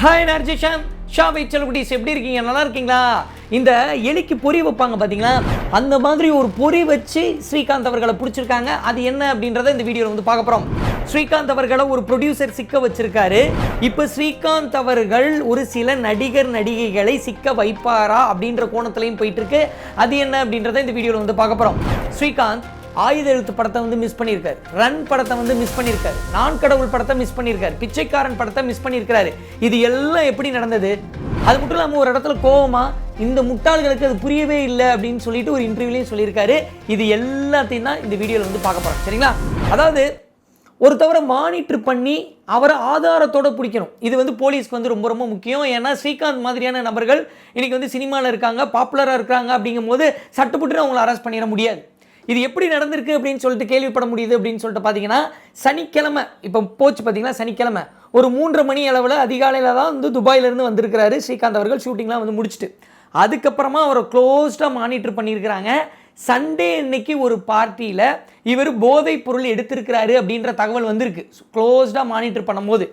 Hi நர்ஜிஷாம் ஷாவை செல்குடிஸ் எப்படி இருக்கீங்க? நல்லா இருக்கீங்களா? இந்த எலிக்கு பொறி வைப்பாங்க பார்த்தீங்களா அந்த மாதிரி ஒரு பொறி வச்சு ஸ்ரீகாந்த் அவர்களை பிடிச்சிருக்காங்க. அது என்ன அப்படின்றத இந்த வீடியோவில் வந்து பார்க்க போகிறோம் ஸ்ரீகாந்த் அவர்களை ஒரு ப்ரொடியூசர் சிக்க வச்சிருக்காரு. இப்போ ஸ்ரீகாந்த் அவர்கள் ஒரு சில நடிகர் நடிகைகளை சிக்க வைப்பாரா அப்படின்ற கோணத்துலையும் போயிட்டு இருக்கு. அது என்ன அப்படின்றத இந்த வீடியோவில் வந்து பார்க்க போகிறோம் ஸ்ரீகாந்த் ஆயுத எழுத்து படத்தை வந்து மிஸ் பண்ணியிருக்காரு. ரன் படத்தை வந்து மிஸ் பண்ணியிருக்காரு. நான் கடவுள் படத்தை மிஸ் பண்ணியிருக்காரு. பிச்சைக்காரன் படத்தை மிஸ் பண்ணியிருக்காரு இது எல்லாம் எப்படி நடந்தது? அது மட்டும் இல்லாமல் ஒரு இடத்துல கோவமா இந்த முட்டாள்களுக்கு அது புரியவே இல்லை அப்படின்னு சொல்லிட்டு ஒரு இன்டர்வியூலையும் சொல்லியிருக்காரு. இது எல்லாத்தையும் தான் இந்த வீடியோவில் வந்து பார்க்க போகிறோம் சரிங்களா? அதாவது ஒருத்தவரை மானிட்டர் பண்ணி அவரை ஆதாரத்தோட பிடிக்கணும். இது வந்து போலீஸ்க்கு வந்து ரொம்ப ரொம்ப முக்கியம். ஏன்னா ஸ்ரீகாந்த் மாதிரியான நபர்கள் இன்றைக்கி வந்து சினிமாவில் இருக்காங்க பாப்புலராக இருக்காங்க அப்படிங்கும்போது சட்டுப்புட்டு அவங்கள அரெஸ்ட் பண்ணிட முடியாது. இது எப்படி நடந்திருக்கு அப்படின்னு சொல்லிட்டு கேள்விப்பட முடியுது அப்படின்னு சொல்லிட்டு பார்த்தீங்கன்னா சனிக்கிழமை இப்போ போச்சு பார்த்தீங்கன்னா சனிக்கிழமை. ஒரு மூன்றரை மணி அளவில் அதிகாலையில் தான் வந்து துபாயிலேருந்து வந்திருக்கிறாரு. ஸ்ரீகாந்த் அவர்கள் ஷூட்டிங்லாம் வந்து முடிச்சுட்டு. அதுக்கப்புறமா அவரை க்ளோஸ்டாக மானிட்டர் பண்ணியிருக்கிறாங்க. சண்டே அன்னைக்கு ஒரு பார்ட்டியில் இவர் போதைப் பொருள் எடுத்திருக்கிறாரு அப்படின்ற தகவல் வந்திருக்கு. க்ளோஸ்டாக மானிட்டர் பண்ணும்போது.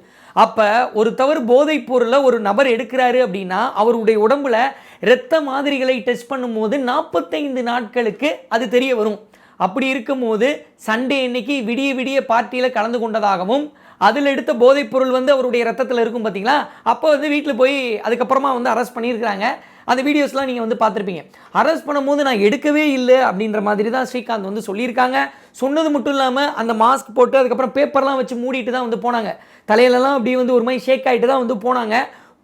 அப்போ ஒரு தவறு போதைப் பொருளை ஒரு நபர் எடுக்கிறாரு அப்படின்னா அவருடைய உடம்புல இரத்த மாதிரிகளை டெஸ்ட் பண்ணும்போது நாற்பத்தைந்து நாட்களுக்கு அது தெரிய வரும். அப்படி இருக்கும்போது சண்டே இன்னைக்கு விடிய விடிய பார்ட்டியில் கலந்து கொண்டதாகவும் அதில் எடுத்த போதைப் பொருள் வந்து அவருடைய ரத்தத்தில் இருக்கும் பார்த்தீங்களா? அப்போ வந்து வீட்டில் போய் அதுக்கப்புறமா வந்து அரெஸ்ட் பண்ணியிருக்கிறாங்க. அந்த வீடியோஸ்லாம் நீங்கள் வந்து பார்த்துருப்பீங்க. அரெஸ்ட் பண்ணும்போது நான் எடுக்கவே இல்லை அப்படின்ற மாதிரி தான் ஸ்ரீகாந்த் வந்து சொல்லியிருக்காங்க. சொன்னது மட்டும் இல்லாமல் அந்த மாஸ்க் போட்டு அதுக்கப்புறம் பேப்பர்லாம் வச்சு மூடிட்டு தான் வந்து போனாங்க. தலையிலலாம் அப்படியே வந்து ஒரு மாதிரி ஷேக் ஆகிட்டு தான் வந்து போனாங்க.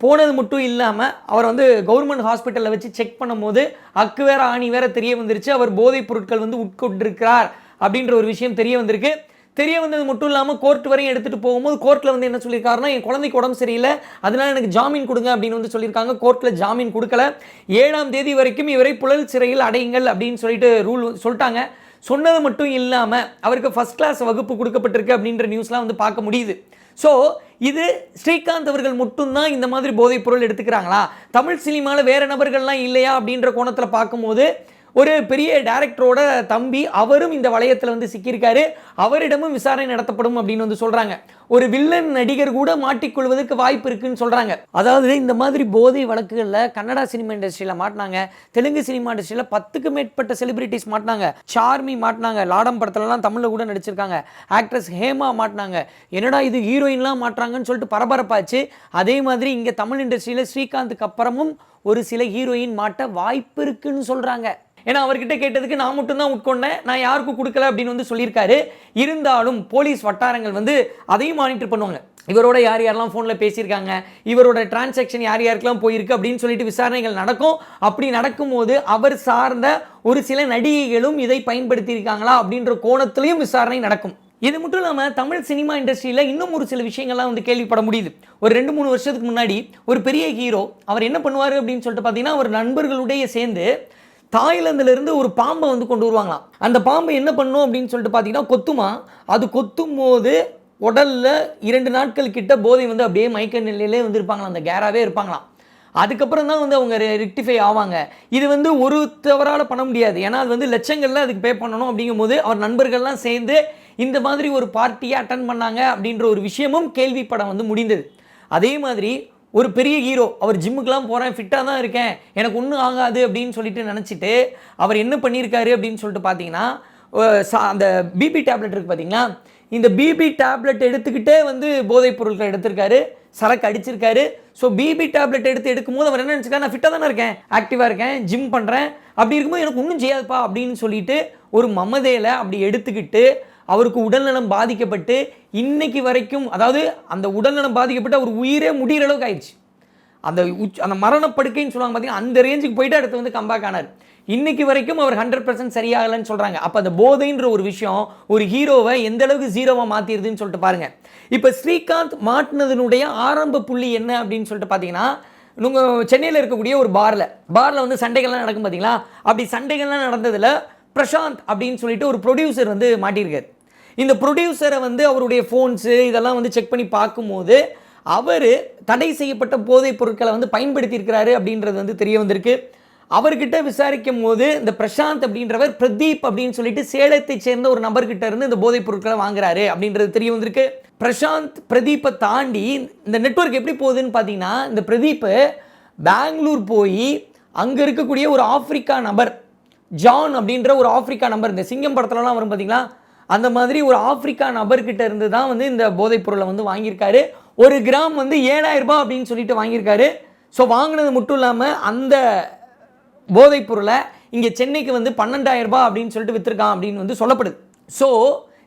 போனது மட்டும் இல்லாமல் அவர் வந்து கவர்மெண்ட் ஹாஸ்பிட்டலில் வச்சு செக் பண்ணும்போது அக்கு வேற ஆணி வேற தெரிய வந்துருச்சு. அவர் போதைப் பொருட்கள் வந்து உட்கொண்டிருக்கிறார் அப்படின்ற ஒரு விஷயம் தெரிய வந்திருக்கு. தெரிய வந்தது மட்டும் இல்லாமல் கோர்ட் வரையும் எடுத்துகிட்டு போகும்போது கோர்ட்டில் வந்து என்ன சொல்லியிருக்காருன்னா என் குழந்தைக்கு உடம்பு சரியில்லை அதனால எனக்கு ஜாமீன் கொடுங்க அப்படின்னு வந்து சொல்லியிருக்காங்க. கோர்ட்டில் ஜாமீன் கொடுக்கல. ஏழாம் தேதி வரைக்கும் இவரை புழல் சிறையில் அடையுங்கள் அப்படின்னு சொல்லிட்டு ரூல் சொல்லிட்டாங்க. சொன்னது மட்டும் இல்லாமல் அவருக்கு ஃபஸ்ட் கிளாஸ் வகுப்பு கொடுக்கப்பட்டிருக்கு அப்படின்ற நியூஸ்லாம் வந்து பார்க்க முடியுது. ஸோ இது ஸ்ரீகாந்த் அவர்கள் மட்டும்தான் இந்த மாதிரி போதைப் பொருள் எடுத்துக்கிறாங்களா? தமிழ் சினிமாவில் வேறு நபர்கள்லாம் இல்லையா அப்படின்ற கோணத்தில் பார்க்கும்போது ஒரு பெரிய டைரக்டரோட தம்பி அவரும் இந்த வளையத்தில் வந்து சிக்கியிருக்காரு. அவரிடமும் விசாரணை நடத்தப்படும் அப்படின்னு வந்து சொல்கிறாங்க ஒரு வில்லன் நடிகர் கூட மாட்டிக்கொள்வதற்கு வாய்ப்பு இருக்குன்னு சொல்கிறாங்க அதாவது இந்த மாதிரி போதை வழக்குகளில் கன்னடா சினிமா இண்டஸ்ட்ரியில் மாட்டினாங்க. தெலுங்கு சினிமா இண்டஸ்ட்ரியில் பத்துக்கு மேற்பட்ட செலிபிரிட்டிஸ் மாட்டினாங்க. சார்மி மாட்டினாங்க. லாடம் படத்துலலாம் தமிழில் கூட நடிச்சிருக்காங்க. ஆக்ட்ரஸ் ஹேமா மாட்டினாங்க. என்னடா இது ஹீரோயின்லாம் மாட்டுறாங்கன்னு சொல்லிட்டு பரபரப்பாச்சு. அதே மாதிரி இங்கே தமிழ் இண்டஸ்ட்ரியில் ஸ்ரீகாந்துக்கு அப்புறமும் ஒரு சில ஹீரோயின் மாட்ட வாய்ப்பு இருக்குன்னு சொல்கிறாங்க ஏன்னா அவர்கிட்ட கேட்டதுக்கு நான் மட்டும்தான் உட்கொண்டேன். நான் யாருக்கும் கொடுக்கல அப்படின்னு வந்து சொல்லியிருக்காரு. இருந்தாலும் போலீஸ் வட்டாரங்கள் வந்து அதையும் மானிட்டர் பண்ணுவாங்க. இவரோட யார் யாரெல்லாம் ஃபோனில் பேசியிருக்காங்க இவரோட டிரான்சாக்ஷன் யார் யாருக்கெல்லாம் போயிருக்கு அப்படின்னு சொல்லிட்டு விசாரணைகள் நடக்கும். அப்படி நடக்கும்போது அவர் சார்ந்த ஒரு சில நடிகைகளும் இதை பயன்படுத்தியிருக்காங்களா அப்படின்ற கோணத்திலையும் விசாரணை நடக்கும். இது மட்டும் இல்லாமல் தமிழ் சினிமா இண்டஸ்ட்ரியில் இன்னும் ஒரு சில விஷயங்கள்லாம் வந்து கேள்விப்பட முடியுது. ஒரு ரெண்டு மூணு வருஷத்துக்கு முன்னாடி ஒரு பெரிய ஹீரோ அவர் என்ன பண்ணுவார் அப்படின்னு சொல்லிட்டு பார்த்தீங்கன்னா அவர் நண்பர்களுடைய சேர்ந்து தாய்லாந்துலேருந்து ஒரு பாம்பை வந்து கொண்டு வருவாங்களாம். அந்த பாம்பை என்ன பண்ணும் அப்படின்னு சொல்லிட்டு பார்த்தீங்கன்னா கொத்துமா. அது கொத்தும் போது உடலில் இரண்டு நாட்கள் கிட்ட போதை வந்து அப்படியே மயக்க நிலையிலே வந்து இருப்பாங்களாம். அந்த கேராகவே இருப்பாங்களாம். அதுக்கப்புறம் தான் வந்து அவங்க ரெக்டிஃபை ஆவாங்க. இது வந்து ஒரு தவறால் பண்ண முடியாது. ஏன்னா அது வந்து லட்சங்களில் அதுக்கு பே பண்ணணும் அப்படிங்கும்போது அவர் நண்பர்கள்லாம் சேர்ந்து இந்த மாதிரி ஒரு பார்ட்டியை அட்டன் பண்ணாங்க அப்படின்ற ஒரு விஷயமும் கேள்விப்படம் வந்து முடிந்தது. அதே மாதிரி ஒரு பெரிய ஹீரோ அவர் ஜிம்முக்கெலாம் போகிறேன் ஃபிட்டாக தான் இருக்கேன் எனக்கு ஒன்றும் ஆகாது அப்படின்னு சொல்லிட்டு நினச்சிட்டு அவர் என்ன பண்ணியிருக்காரு அப்படின்னு சொல்லிட்டு பார்த்தீங்கன்னா அந்த பிபி டேப்லெட் இருக்குது பார்த்தீங்களா இந்த பிபி டேப்லெட் எடுத்துக்கிட்டே வந்து போதைப் பொருட்கள் எடுத்திருக்காரு சரக்கு அடிச்சிருக்காரு. ஸோ பிபி டேப்லெட் எடுத்து எடுக்கும்போது அவர் என்ன நினச்சிருக்காரு? நான் ஃபிட்டாக தானே இருக்கேன் ஆக்டிவாக இருக்கேன் ஜிம் பண்ணுறேன் அப்படி இருக்கும்போது எனக்கு ஒன்றும் செய்யாதுப்பா அப்படின்னு சொல்லிட்டு ஒரு மமதையில் அப்படி எடுத்துக்கிட்டு அவருக்கு உடல்நலம் பாதிக்கப்பட்டு இன்னைக்கு வரைக்கும் அதாவது அந்த உடல்நலம் பாதிக்கப்பட்டு அவர் உயிரே முடிகிற அளவுக்கு ஆயிடுச்சு. அந்த உச் அந்த மரணப்படுக்கைன்னு சொல்லுவாங்க பார்த்தீங்கன்னா அந்த ரேஞ்சுக்கு போயிட்டு அடுத்து வந்து கம்பேக் ஆனார். இன்னைக்கு வரைக்கும் அவர் ஹண்ட்ரட் பர்சன்ட் சரியாகலைன்னு சொல்கிறாங்க அப்போ அந்த போதைன்ற ஒரு விஷயம் ஒரு ஹீரோவை எந்த அளவுக்கு ஜீரோவாக மாற்றிடுதுன்னு சொல்லிட்டு பாருங்கள் இப்போ ஸ்ரீகாந்த் மாட்டினதனுடைய ஆரம்ப புள்ளி என்ன அப்படின்னு சொல்லிட்டு பார்த்தீங்கன்னா உங்கள் சென்னையில் இருக்கக்கூடிய ஒரு பாரில் பாரில் வந்து சண்டைகள்லாம் நடக்கும் பார்த்தீங்களா அப்படி சண்டைகள்லாம் நடந்ததில் பிரசாந்த் அப்படின்னு சொல்லிட்டு ஒரு ப்ரொடியூசர் வந்து மாட்டியிருக்காரு. இந்த ப்ரொடியூசரை வந்து அவருடைய ஃபோன்ஸு இதெல்லாம் வந்து செக் பண்ணி பார்க்கும்போது அவர் தடை செய்யப்பட்ட போதைப் பொருட்களை வந்து பயன்படுத்தியிருக்கிறாரு அப்படின்றது வந்து தெரிய வந்திருக்கு. அவர்கிட்ட விசாரிக்கும் போது இந்த பிரசாந்த் அப்படின்றவர் பிரதீப் அப்படின்னு சொல்லிட்டு சேலத்தை சேர்ந்த ஒரு நபர்கிட்ட இருந்து இந்த போதைப் பொருட்களை வாங்குறாரு அப்படின்றது தெரிய வந்திருக்கு. பிரசாந்த் பிரதீப்பை தாண்டி இந்த நெட்வொர்க் எப்படி போகுதுன்னு பார்த்தீங்கன்னா இந்த பிரதீப்பு பெங்களூர் போய் அங்கே இருக்கக்கூடிய ஒரு ஆப்பிரிக்கா நபர் ஜான் அப்படின்ற ஒரு ஆப்பிரிக்கா நபர் இந்த சிங்கம் படத்துலலாம் வரும் பார்த்தீங்களா அந்த மாதிரி ஒரு ஆப்பிரிக்கா நபர்கிட்ட இருந்து தான் வந்து இந்த போதைப் பொருளை வந்து வாங்கியிருக்காரு. ஒரு கிராம் வந்து ஏழாயிரம் ரூபாய் அப்படின்னு சொல்லிட்டு வாங்கியிருக்காரு. ஸோ வாங்கினது மட்டும் இல்லாமல் அந்த போதைப் பொருளை இங்கே சென்னைக்கு வந்து பன்னெண்டாயிரம் ரூபாய் அப்படின்னு சொல்லிட்டு விற்றுருக்கான் அப்படின்னு வந்து சொல்லப்படுது. ஸோ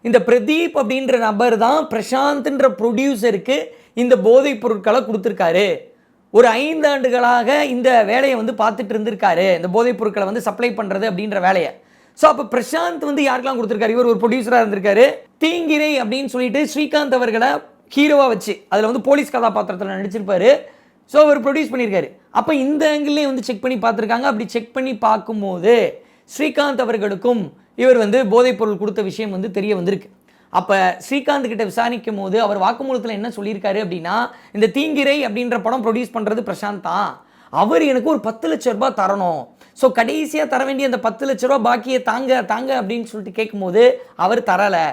இந்த பிரதீப் அப்படின்ற நபர் தான் பிரசாந்த்ன்ற ப்ரொடியூசருக்கு இந்த போதைப் பொருட்களை கொடுத்துருக்காரு. ஒரு ஐந்து ஆண்டுகளாக இந்த வேலையை வந்து பார்த்துட்டு இருந்திருக்காரு. இந்த போதைப் பொருட்களை வந்து சப்ளை பண்ணுறது அப்படின்ற வேலையை. ஸோ அப்போ பிரசாந்த் வந்து யாருக்கெல்லாம் கொடுத்துருக்காரு? இவர் ஒரு ப்ரொடியூசராக இருந்திருக்காரு. தீங்கிரை அப்படின்னு சொல்லிட்டு ஸ்ரீகாந்த் அவர்களை ஹீரோவாக வச்சு அதில் வந்து போலீஸ் கதாபாத்திரத்தில் நடிச்சிருப்பாரு. ஸோ அவர் ப்ரொடியூஸ் பண்ணியிருக்காரு அப்போ இந்த ஆங்கிள்லேயே வந்து செக் பண்ணி பார்த்துருக்காங்க. அப்படி செக் பண்ணி பார்க்கும்போது ஸ்ரீகாந்த் அவர்களுக்கும் இவர் வந்து போதைப்பொருள் கொடுத்த விஷயம் வந்து தெரிய வந்திருக்கு. அப்போ ஸ்ரீகாந்த் கிட்ட விசாரிக்கும் போது அவர் வாக்குமூலத்தில் என்ன சொல்லியிருக்காரு அப்படின்னா இந்த தீங்கிரை அப்படின்ற படம் ப்ரொடியூஸ் பண்ணுறது பிரசாந்த் தான். அவர் எனக்கு ஒரு பத்து லட்ச ரூபாய் தரணும். ஸோ கடைசியாக தர வேண்டிய அந்த பத்து லட்ச ரூபா பாக்கியை தாங்க தாங்க அப்படின்னு சொல்லிட்டு கேட்கும்போது அவர் தரலை.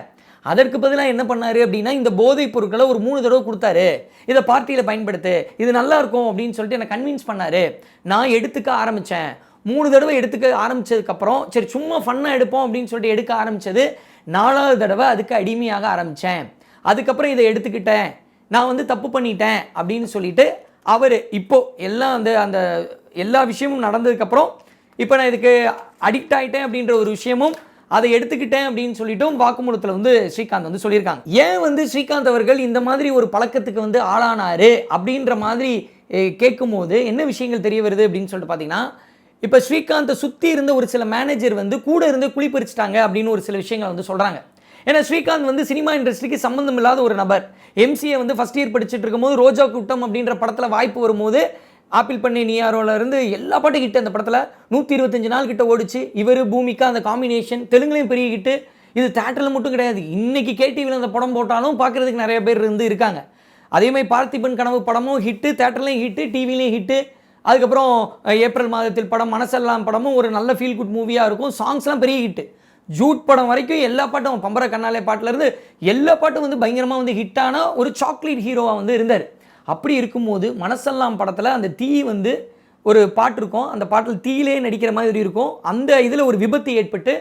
அதற்கு பதிலாக என்ன பண்ணார் அப்படின்னா இந்த போதைப் பொருட்களை ஒரு மூணு தடவை கொடுத்தாரு. இதை பார்ட்டியில் பயன்படுத்து இது நல்லா இருக்கும் அப்படின்னு சொல்லிட்டு என்னை கன்வின்ஸ் பண்ணாரு. நான் எடுத்துக்க ஆரம்பித்தேன் மூணு தடவை எடுத்துக்க ஆரம்பிச்சதுக்கப்புறம் சரி சும்மா ஃபன்னாக எடுப்போம் அப்படின்னு சொல்லிட்டு எடுக்க ஆரம்பித்தது நாலாவது தடவை அதுக்கு அடிமையாக ஆரம்பித்தேன் அதுக்கப்புறம் இதை எடுத்துக்கிட்டேன். நான் வந்து தப்பு பண்ணிட்டேன் அப்படின்னு சொல்லிட்டு அவர் இப்போ எல்லாம் அந்த அந்த எல்லா விஷயமும் நடந்ததுக்கப்புறம் இப்போ நான் இதுக்கு அடிக்ட் ஆகிட்டேன் அப்படின்ற ஒரு விஷயமும் அதை எடுத்துக்கிட்டேன் அப்படின்னு சொல்லிட்டும் வாக்குமூலத்தில் வந்து ஸ்ரீகாந்த் வந்து சொல்லியிருக்காங்க. ஏன் வந்து ஸ்ரீகாந்த் அவர்கள் இந்த மாதிரி ஒரு பழக்கத்துக்கு வந்து ஆளானாரு அப்படின்ற மாதிரி கேட்கும்போது என்ன விஷயங்கள் தெரிய வருது அப்படின்னு சொல்லிட்டு பார்த்தீங்கன்னா இப்போ ஸ்ரீகாந்தை சுற்றி இருந்த ஒரு சில மேனேஜர் வந்து கூட இருந்து குளிப்பறிச்சிட்டாங்க அப்படின்னு ஒரு சில விஷயங்கள் வந்து சொல்கிறாங்க ஏன்னா ஸ்ரீகாந்த் வந்து சினிமா இண்டஸ்ட்ரிக்கு சம்மந்தம் இல்லாத ஒரு நபர். எம்சிஏ வந்து ஃபஸ்ட் இயர் படிச்சுட்டு இருக்கும்போது ரோஜா கூட்டம் அப்படின்ற படத்தில் வாய்ப்பு வரும்போது ஆப்பிள் பண்ணி நீயாரோல இருந்து எல்லா பாட்டும் கிட்ட அந்த படத்தில். நூற்றி இருபத்தஞ்சு நாள் கிட்ட ஓடிச்சு. இவர் பூமிக்கா அந்த காம்பினேஷன் தெலுங்குலையும் பெரிய கிட்டு இது தேட்டரில் மட்டும் கிடையாது. இன்றைக்கி கேடிவியில் அந்த படம் போட்டாலும் பார்க்குறதுக்கு நிறைய பேர் இருந்து இருக்காங்க. அதே மாதிரி பார்த்திபன் கனவு படமும் ஹிட்டு தேட்டர்லையும் ஹிட்டு டிவிலையும் ஹிட்டு அதுக்கப்புறம் ஏப்ரல் மாதத்தில் படம் மனசெல்லாம் படமும் ஒரு நல்ல ஃபீல் குட் மூவியாக இருக்கும். சாங்ஸ்லாம் பெரிய ஹிட்டு ஜூட் படம் வரைக்கும் எல்லா பாட்டும் பம்பர கண்ணாலே பாட்டிலேருந்து எல்லா பாட்டும் வந்து பயங்கரமாக வந்து ஹிட்டான ஒரு சாக்லேட் ஹீரோவாக வந்து இருந்தார். அப்படி இருக்கும்போது மனசெல்லாம் படத்தில் அந்த தீ வந்து ஒரு பாட்டு இருக்கும். அந்த பாட்டில் தீயிலே நடிக்கிற மாதிரி இருக்கும். அந்த இதில் ஒரு விபத்து ஏற்பட்டு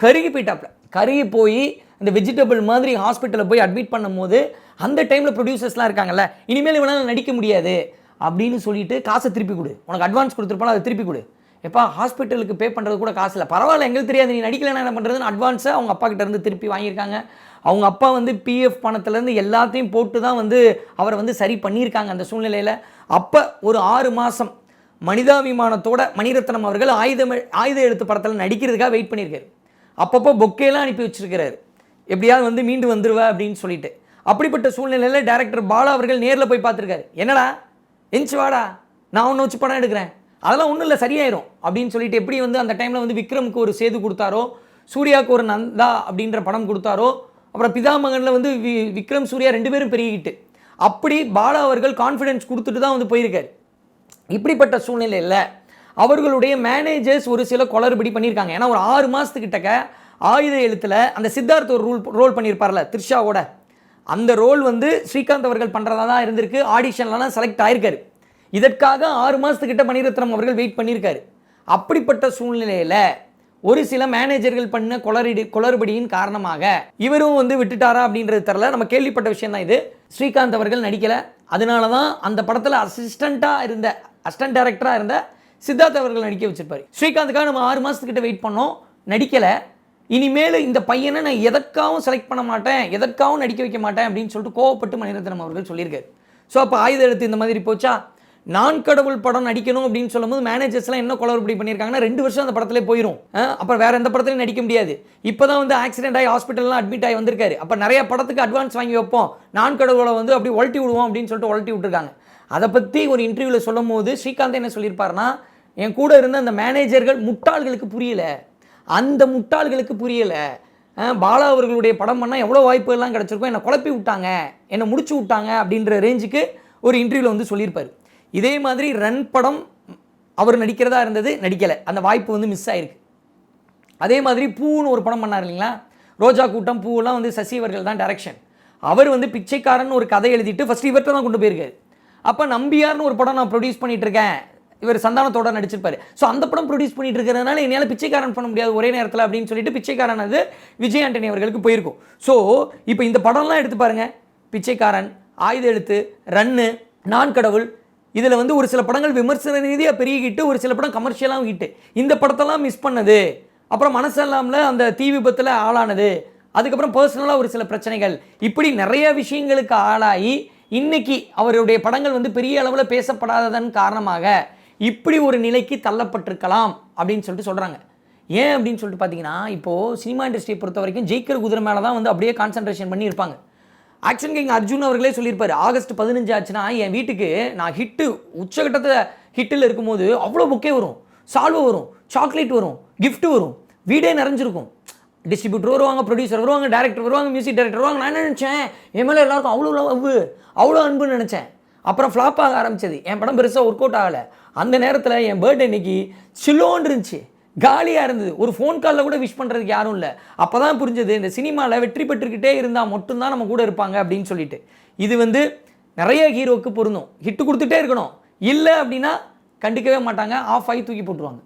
கருகி போயிட்டாப்ல. கருகி போய் அந்த வெஜிடபிள் மாதிரி ஹாஸ்பிட்டலில் போய் அட்மிட் பண்ணும்போது அந்த டைமில் ப்ரொடியூசர்ஸ்லாம் இருக்காங்கல்ல இனிமேல் இவனால் நடிக்க முடியாது அப்படின்னு சொல்லிட்டு காசை திருப்பி கொடு. உனக்கு அட்வான்ஸ் கொடுத்துருப்பாலும் அதை திருப்பி கொடு. எப்பா ஹாஸ்பிட்டலுக்கு பே பண்ணுறது கூட காசு இல்லை. பரவாயில்ல எங்களுக்கு தெரியாது. நீ நடிக்கலைன்னா என்ன பண்ணுறதுன்னு அட்வான்ஸை அவங்க அப்பா கிட்டேருந்து திருப்பி வாங்கியிருக்காங்க. அவங்க அப்பா வந்து பிஎஃப் பணத்துலேருந்து எல்லாத்தையும் போட்டு தான் வந்து அவரை வந்து சரி பண்ணியிருக்காங்க அந்த சூழ்நிலையில். அப்போ ஒரு ஆறு மாதம் மனிதாபிமானத்தோட மணிரத்னம் அவர்கள் ஆயுதம் ஆயுத எழுத்து படத்தில் நடிக்கிறதுக்காக வெயிட் பண்ணியிருக்காரு. அப்பப்போ பொக்கேலாம் அனுப்பி வச்சிருக்கிறாரு. எப்படியாவது வந்து மீண்டு வந்துடுவ அப்படின்னு சொல்லிட்டு. அப்படிப்பட்ட சூழ்நிலையில் டேரக்டர் பாலா அவர்கள் நேரில் போய் பார்த்துருக்காரு. என்னடா? எஞ்சி வாடா. நான் ஒன்று வச்சு படம் எடுக்கிறேன். அதெல்லாம் ஒன்றும் இல்லை சரியாயிரும் அப்படின்னு சொல்லிட்டு எப்படி வந்து அந்த டைமில் வந்து விக்ரமுக்கு ஒரு சேது கொடுத்தாரோ சூர்யாவுக்கு ஒரு நந்தா அப்படின்ற படம் கொடுத்தாரோ அப்புறம் பிதாமகனில் வந்து வி விக்ரம் சூர்யா ரெண்டு பேரும் பெரிய அப்படி பாலா அவர்கள் கான்ஃபிடென்ஸ் கொடுத்துட்டு தான் வந்து போயிருக்காரு. இப்படிப்பட்ட சூழ்நிலையில் அவர்களுடைய மேனேஜர்ஸ் ஒரு சில குளறுபடி பண்ணியிருக்காங்க. ஏன்னா ஒரு ஆறு மாதத்துக்கிட்டக்க ஆயுத எழுத்தில் அந்த சித்தார்த் ஒரு ரூல் ரோல் பண்ணியிருப்பார்ல த்ரிஷாவோட. அந்த ரோல் வந்து ஸ்ரீகாந்த் அவர்கள் பண்ணுறதா தான் இருந்திருக்கு. ஆடிஷன்லலாம் செலக்ட் ஆயிருக்காரு. இதற்காக ஆறு மாதத்துக்கிட்ட மணிரத்னம் அவர்கள் வெயிட் பண்ணியிருக்காரு. அப்படிப்பட்ட சூழ்நிலையில் ஒரு சில மேனேஜர்கள் பண்ண குளறுபடி குளறுபடியின் காரணமாக இவரும் வந்து விட்டுட்டாரா அப்படின்றது தெரில நம்ம கேள்விப்பட்ட விஷயம் தான் இது. ஸ்ரீகாந்த் அவர்கள் நடிக்கலை. அதனால தான் அந்த படத்தில் அசிஸ்டண்ட்டாக இருந்த அசிஸ்டன்ட் டைரக்டராக இருந்த சித்தார்த் அவர்கள் நடிக்க வச்சிருப்பார். ஸ்ரீகாந்துக்காக நம்ம ஆறு மாதத்துக்கிட்ட வெயிட் பண்ணோம். நடிக்கலை. இனிமேல் இந்த பையனை நான் எதற்காகவும் செலக்ட் பண்ண மாட்டேன் எதற்காகவும் நடிக்க வைக்க மாட்டேன் அப்படின்னு சொல்லிட்டு கோவப்பட்டு மணிரத்னம் அவர்கள் சொல்லியிருக்காரு. ஸோ அப்போ ஆயுத எழுத்து இந்த மாதிரி போச்சா? நான் கடவுள் படம் நடிக்கணும் அப்படின்னு சொல்லும்போது மேனேஜர்ஸ்லாம் என்ன குளறுபடி பண்ணியிருக்காங்கன்னா ரெண்டு வருஷம் அந்த படத்திலே போயிடும் அப்புறம் வேற எந்த படத்துலையும் நடிக்க முடியாது. இப்போ தான் வந்து ஆக்சிடென்ட் ஆகி ஹாஸ்பிட்டல்லாம் அட்மிட் ஆகி வந்திருக்காரு. அப்போ நிறைய படத்துக்கு அட்வான்ஸ் வாங்கி வைப்போம். நான் கடவுளை வந்து அப்படி உழட்டி விடுவோம் அப்படின்னு சொல்லிட்டு உழட்டி விட்டுருக்காங்க. அதை பற்றி ஒரு இன்டர்வியூவில் சொல்லும் போது ஸ்ரீகாந்த் என்ன சொல்லியிருப்பாருன்னா என் கூட இருந்த அந்த மேனேஜர்கள் முட்டாள்களுக்கு புரியலை. அந்த முட்டாள்களுக்கு புரியலை. பாலா அவர்களுடைய படம் பண்ணால் எவ்வளோ வாய்ப்புகள்லாம் கிடச்சிருக்கோ என்னை குழப்பி விட்டாங்க. என்னை முடிச்சு விட்டாங்க அப்படின்ற ரேஞ்சுக்கு ஒரு இன்டர்வியூவில் வந்து சொல்லியிருப்பார். இதே மாதிரி ரன் படம் அவர் நடிக்கிறதா இருந்தது நடிக்கலை. அந்த வாய்ப்பு வந்து மிஸ் ஆயிருக்கு. அதே மாதிரி பூன்னு ஒரு படம் பண்ணார் இல்லைங்களா? ரோஜா கூட்டம் பூவெல்லாம் வந்து சசி அவர்கள் தான் டைரக்ஷன் அவர் வந்து பிச்சைக்காரன் ஒரு கதை எழுதிட்டு ஃபர்ஸ்ட் இவர்கிட்ட தான் கொண்டு போயிருக்காரு. அப்போ நம்பியார்னு ஒரு படம் நான் ப்ரொடியூஸ் பண்ணிட்டு இருக்கேன் இவர் சந்தானத்தோட நடிச்சிருப்பாரு. ஸோ அந்த படம் ப்ரொடியூஸ் பண்ணிட்டு இருக்கிறதுனால என்னால் பிச்சைக்காரன் பண்ண முடியாது ஒரே நேரத்தில் அப்படின்னு சொல்லிட்டு பிச்சைக்காரன் அது விஜய் ஆண்டனி அவர்களுக்கு போயிருக்கும். ஸோ இப்போ இந்த படம்லாம் எடுத்து பாருங்க. பிச்சைக்காரன் ஆயுத எழுத்து ரன்னு நான் கடவுள் இதில் வந்து ஒரு சில படங்கள் விமர்சன ரீதியாக பெரிய ஹிட்டு ஒரு சில படம் கமர்ஷியலாகவும் ஹிட்டு இந்த படத்தெல்லாம் மிஸ் பண்ணது. அப்புறம் மனசெல்லாமில் அந்த தீ விபத்தில் ஆளானது. அதுக்கப்புறம் பர்சனலாக ஒரு சில பிரச்சனைகள். இப்படி நிறைய விஷயங்களுக்கு ஆளாகி இன்னைக்கு அவருடைய படங்கள் வந்து பெரிய அளவில் பேசப்படாததன் காரணமாக இப்படி ஒரு நிலைக்கு தள்ளப்பட்டிருக்கலாம் அப்படின்னு சொல்லிட்டு சொல்கிறாங்க ஏன் அப்படின்னு சொல்லிட்டு பார்த்தீங்கன்னா இப்போது சினிமா இண்டஸ்ட்ரியை பொறுத்த வரைக்கும் ஜெயிக்கிற குதிரை மேலே தான் வந்து அப்படியே கான்சன்ட்ரேஷன் பண்ணி இருப்பாங்க. ஆக்ஷன் கிங் அர்ஜுன் அவர்களே சொல்லியிருப்பார். ஆகஸ்ட் பதினஞ்சு ஆச்சுன்னா என் வீட்டுக்கு நான் ஹிட்டு உச்சகட்டத்தில் ஹிட்டில் இருக்கும்போது அவ்வளோ புக்கே வரும். சால்வ் வரும் சாக்லேட் வரும் கிஃப்ட்டு வரும். வீடே நிறைஞ்சிருக்கும். டிஸ்ட்ரிபியூட்டர் வருவாங்க ப்ரொடியூசர் வருவாங்க டேரக்டர் வருவாங்க மியூசிக் டேரக்டர் வருவாங்க. நான் என்ன நினச்சேன்? என் மேலே எல்லாருக்கும் அவ்வளோ லவ் அவ்வளோ அன்புன்னு நினச்சேன். அப்புறம் ஃப்ளாப் ஆக ஆரம்பிச்சது. என் படம் பெருசாக ஒர்க் அவுட் ஆகலை. அந்த நேரத்தில் என் பர்த்டே இன்னைக்கு சில்லோன்னு இருந்துச்சு. காலியாக இருந்தது. ஒரு ஃபோன் காலில் கூட விஷ் பண்ணுறதுக்கு யாரும் இல்லை. அப்போ தான் புரிஞ்சது இந்த சினிமாவில் வெற்றி பெற்றுக்கிட்டே இருந்தால் மட்டும்தான் நம்ம கூட இருப்பாங்க அப்படின்னு சொல்லிட்டு. இது வந்து நிறைய ஹீரோவுக்கு பொருந்தும். ஹிட்டு கொடுத்துட்டே இருக்கணும். இல்லை அப்படின்னா கண்டுக்கவே மாட்டாங்க. ஆஃப் ஆகி தூக்கி போட்டுருவாங்க.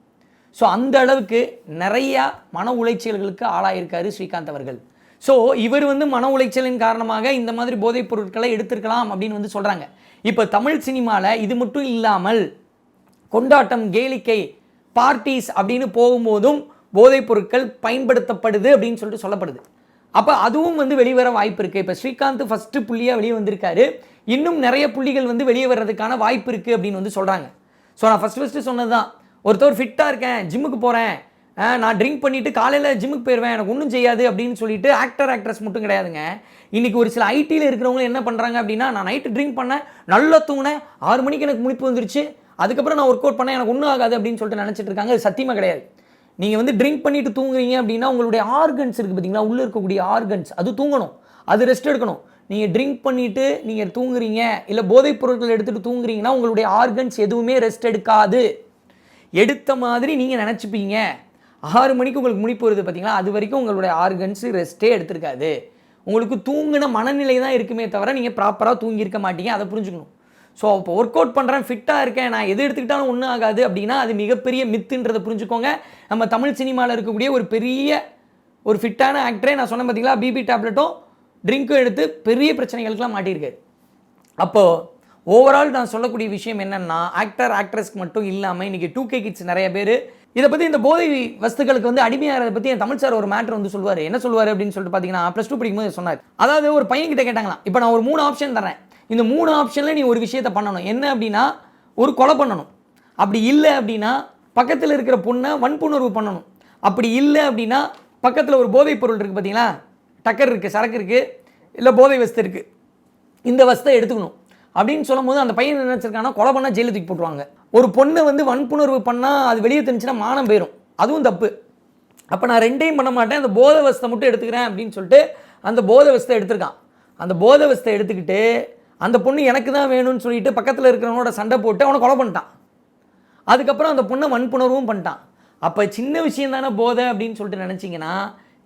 ஸோ அந்த அளவுக்கு நிறையா மன உளைச்சல்களுக்கு ஆளாயிருக்காரு ஸ்ரீகாந்த் அவர்கள். ஸோ இவர் வந்து மன உளைச்சலின் காரணமாக இந்த மாதிரி போதைப் பொருட்களை எடுத்திருக்கலாம் அப்படின்னு வந்து சொல்கிறாங்க இப்போ தமிழ் சினிமாவில் இது மட்டும் இல்லாமல் கொண்டாட்டம் கேளிக்கை பார்ட்டிஸ் அப்படின்னு போகும்போதும் போதைப் பொருட்கள் பயன்படுத்தப்படுது அப்படின்னு சொல்லிட்டு சொல்லப்படுது. அப்போ அதுவும் வந்து வெளிவர வாய்ப்பு இருக்குது இப்போ ஸ்ரீகாந்த் ஃபஸ்ட்டு புள்ளியாக வெளியே வந்திருக்காரு. இன்னும் நிறைய புள்ளிகள் வந்து வெளியே வர்றதுக்கான வாய்ப்பு இருக்குது அப்படின்னு வந்து சொல்கிறாங்க ஸோ நான் ஃபஸ்ட் ஃபஸ்ட்டு சொன்னது தான் ஒருத்தர் ஃபிட்டாக இருக்கேன் ஜிம்முக்கு போகிறேன் நான் ட்ரிங்க் பண்ணிவிட்டு காலையில் ஜிம்முக்கு போயிடுவேன் எனக்கு ஒன்றும் செய்யாது அப்படின்னு சொல்லிட்டு ஆக்டர் ஆக்ட்ரஸ் மட்டும் கிடையாதுங்க. இன்றைக்கி ஒரு சில ஐடியில் இருக்கிறவங்க என்ன பண்ணுறாங்க அப்படின்னா நான் நைட்டு ட்ரிங்க் பண்ணேன் நல்லா தூங்கினேன். ஆறு மணிக்கு எனக்கு முழிப்பு வந்துருச்சு. அதுக்கப்புறம் நான் ஒர்க் அவுட் பண்ணால் எனக்கு ஒன்றும் ஆகாது அப்படின்னு சொல்லிட்டு நினச்சிட்டு இருக்காங்க. அது சத்தியமாக கிடையாது. நீங்கள் வந்து ட்ரிங்க் பண்ணிட்டு தூங்குறீங்க அப்படின்னா உங்களுடைய ஆர்கன்ஸ் இருக்குது பார்த்தீங்களா உள்ளே இருக்கக்கூடிய ஆர்கன்ஸ் அது தூங்கணும். அது ரெஸ்ட் எடுக்கணும். நீங்கள் ட்ரிங்க் பண்ணிட்டு நீங்கள் தூங்குறீங்க. இல்லை போதைப் பொருட்கள் எடுத்துகிட்டு தூங்குறீங்கன்னா உங்களுடைய ஆர்கன்ஸ் எதுவுமே ரெஸ்ட் எடுக்காது. எடுத்த மாதிரி நீங்கள் நினச்சிப்பீங்க. ஆறு மணிக்கு உங்களுக்கு முடிப்பு வருது பார்த்தீங்களா அது வரைக்கும் உங்களுடைய ஆர்கன்ஸ் ரெஸ்ட்டே எடுத்திருக்காது. உங்களுக்கு தூங்கின மனநிலை தான் இருக்குமே தவிர நீங்கள் ப்ராப்பராக தூங்கியிருக்க மாட்டீங்க. அதை புரிஞ்சுக்கணும். ஸோ இப்போ ஒர்க் அவுட் பண்ணுறேன் ஃபிட்டாக இருக்கேன் நான் எது எடுத்துக்கிட்டாலும் ஒன்றும் ஆகாது அப்படின்னா அது மிகப்பெரிய மித்துன்றதை புரிஞ்சுக்கோங்க. நம்ம தமிழ் சினிமாவில் இருக்கக்கூடிய ஒரு பெரிய ஒரு ஃபிட்டான ஆக்டரே நான் சொன்னேன் பார்த்தீங்களா பிபி டேப்லெட்டும் ட்ரிங்க்கும் எடுத்து பெரிய பிரச்சனைகளுக்கெலாம் மாட்டியிருக்காரு. அப்போது ஓவரால் நான் சொல்லக்கூடிய விஷயம் என்னென்னா ஆக்டர் ஆக்ட்ரஸ்க்கு மட்டும் இல்லாமல் இன்றைக்கி டூ கே கிட்ஸ் நிறைய பேர் இதை பற்றி இந்த போதை வஸ்துக்களுக்கு வந்து அடிமையாகிறத பற்றி என் தமிழ் சார் ஒரு மேட்ரு வந்து சொல்லுவார். என்ன சொல்லுவார் அப்படின்னு சொல்லிட்டு பார்த்தீங்கன்னா ப்ளஸ் டூ படிக்கும்போது சொன்னார். அதாவது ஒரு பையன் கிட்ட கேட்டாங்களாம் இப்போ நான் ஒரு மூணு ஆப்ஷன் தரேன் இந்த மூணு ஆப்ஷனில் நீ ஒரு விஷயத்த பண்ணணும். என்ன அப்படின்னா ஒரு கொலை பண்ணணும். அப்படி இல்லை அப்படின்னா பக்கத்தில் இருக்கிற பொண்ணை வன்புணர்வு பண்ணணும். அப்படி இல்லை அப்படின்னா பக்கத்தில் ஒரு போதைப் பொருள் இருக்குது பார்த்தீங்களா டக்கர் இருக்குது சரக்கு இருக்குது இல்லை போதை வஸ்து இருக்குது இந்த வஸ்தை எடுத்துக்கணும். அப்படின்னு சொல்லும்போது அந்த பையன் என்ன நினச்சிருக்காங்கன்னா கொலை பண்ணால் ஜெயிலு தூக்கி போட்டுருவாங்க. ஒரு பொண்ணை வந்து வன்புணர்வு பண்ணால் அது வெளியே தெரிஞ்சுன்னா மானம் போயிடும் அதுவும் தப்பு. அப்போ நான் ரெண்டையும் பண்ண மாட்டேன். அந்த போதவஸ்தை மட்டும் எடுத்துக்கிறேன் அப்படின்னு சொல்லிட்டு அந்த போதவஸ்தை எடுத்திருக்கான். அந்த போதவஸ்தை எடுத்துக்கிட்டு அந்த பொண்ணு எனக்கு தான் வேணும்னு சொல்லிட்டு பக்கத்தில் இருக்கிறவனோட சண்டை போட்டு அவனை கொலை பண்ணிட்டான். அதுக்கப்புறம் அந்த பொண்ணை வன்புணர்வும் பண்ணிட்டான். அப்போ சின்ன விஷயம் தானே போதை அப்படின்னு சொல்லிட்டு நினச்சிங்கன்னா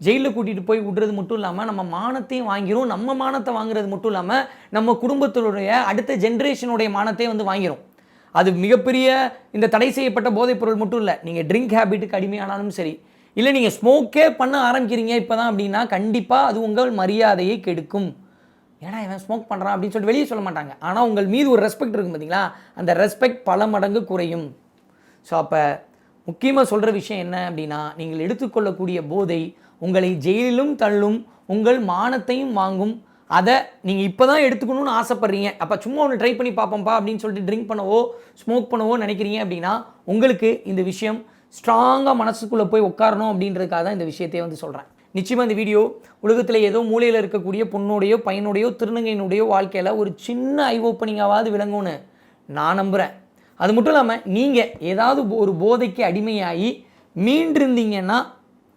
ஜெயிலில் கூட்டிகிட்டு போய் விடுறது மட்டும் இல்லாமல் நம்ம மானத்தையும் வாங்கிரும் நம்ம மானத்தை வாங்குறது மட்டும் இல்லாமல் நம்ம குடும்பத்தினுடைய அடுத்த ஜென்ரேஷனுடைய மானத்தையும் வந்து வாங்கிரும். அது மிகப்பெரிய இந்த தடை செய்யப்பட்ட போதைப் பொருள் மட்டும் இல்லை நீங்கள் ட்ரிங்க் ஹேபிட்டுக்கு அடிமையானாலும் சரி இல்லை நீங்கள் ஸ்மோக்கே பண்ண ஆரம்பிக்கிறீங்க இப்போ தான் அப்படின்னா கண்டிப்பாக அது உங்கள் மரியாதையை கெடுக்கும். ஏன்னா இவன் ஸ்மோக் பண்ணுறான் அப்படின்னு சொல்லிட்டு வெளியே சொல்ல மாட்டாங்க. ஆனால் உங்கள் மீது ஒரு ரெஸ்பெக்ட் இருக்கும் பார்த்தீங்களா அந்த ரெஸ்பெக்ட் பல மடங்கு குறையும். ஸோ அப்போ முக்கியமாக சொல்கிற விஷயம் என்ன அப்படின்னா நீங்கள் எடுத்துக்கொள்ளக்கூடிய போதை உங்களை ஜெயிலிலும் தள்ளும் உங்கள் மானத்தையும் வாங்கும். அதை நீங்கள் இப்போ தான் எடுத்துக்கணும்னு ஆசைப்பட்றீங்க. அப்போ சும்மா ஒன்று ட்ரை பண்ணி பார்ப்போம்ப்பா அப்படின்னு சொல்லிட்டு ட்ரிங்க் பண்ணவோ ஸ்மோக் பண்ணவோ நினைக்கிறீங்க அப்படின்னா உங்களுக்கு இந்த விஷயம் ஸ்ட்ராங்காக மனசுக்குள்ளே போய் உட்காரணும் அப்படின்றதுக்காக தான் இந்த விஷயத்தையே வந்து சொல்கிறேன் நிச்சயமாக இந்த வீடியோ உலகத்தில் ஏதோ மூலையில் இருக்கக்கூடிய பொண்ணுடையோ பையனுடையோ திருநங்கையினுடையோ வாழ்க்கையில் ஒரு சின்ன ஐ ஓப்பனிங்காவது விளங்கும்னு நான் நம்புகிறேன் அது மட்டும் இல்லாமல் நீங்கள் ஏதாவது ஒரு போதைக்கு அடிமையாகி மீண்டிருந்தீங்கன்னா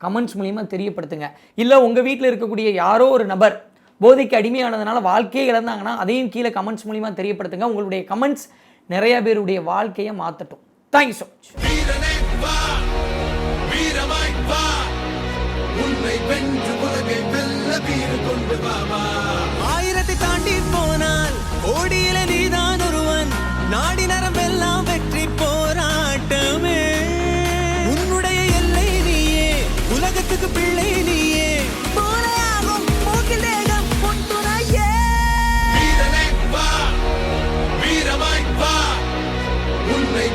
கமெண்ட்ஸ் மூலிமா தெரியப்படுத்துங்க. இல்லை உங்கள் வீட்டில் இருக்கக்கூடிய யாரோ ஒரு நபர் போதைக்கு அடிமையானதுனால வாழ்க்கையே இழந்தாங்கன்னா அதையும் கீழே கமெண்ட்ஸ் மூலிமா தெரியப்படுத்துங்க. உங்களுடைய கமெண்ட்ஸ் நிறைய பேருடைய வாழ்க்கையை மாற்றட்டும் தேங்க்யூ ஸோ மச் ஆயிரத்தை தாண்டி போனால் கோடியில நீதான் ஒருவன். நாடி நரம்பெல்லாம் வெற்றி போராட்டமே. உன்னுடைய எல்லை நீயே உலகத்துக்கு பிள்ளை நீயே.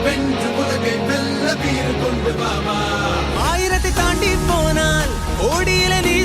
வென்று உலகை வெல்ல வீறு கொண்டு வா ஆயிரத்தை தாண்டி போனால் கோடியில நீ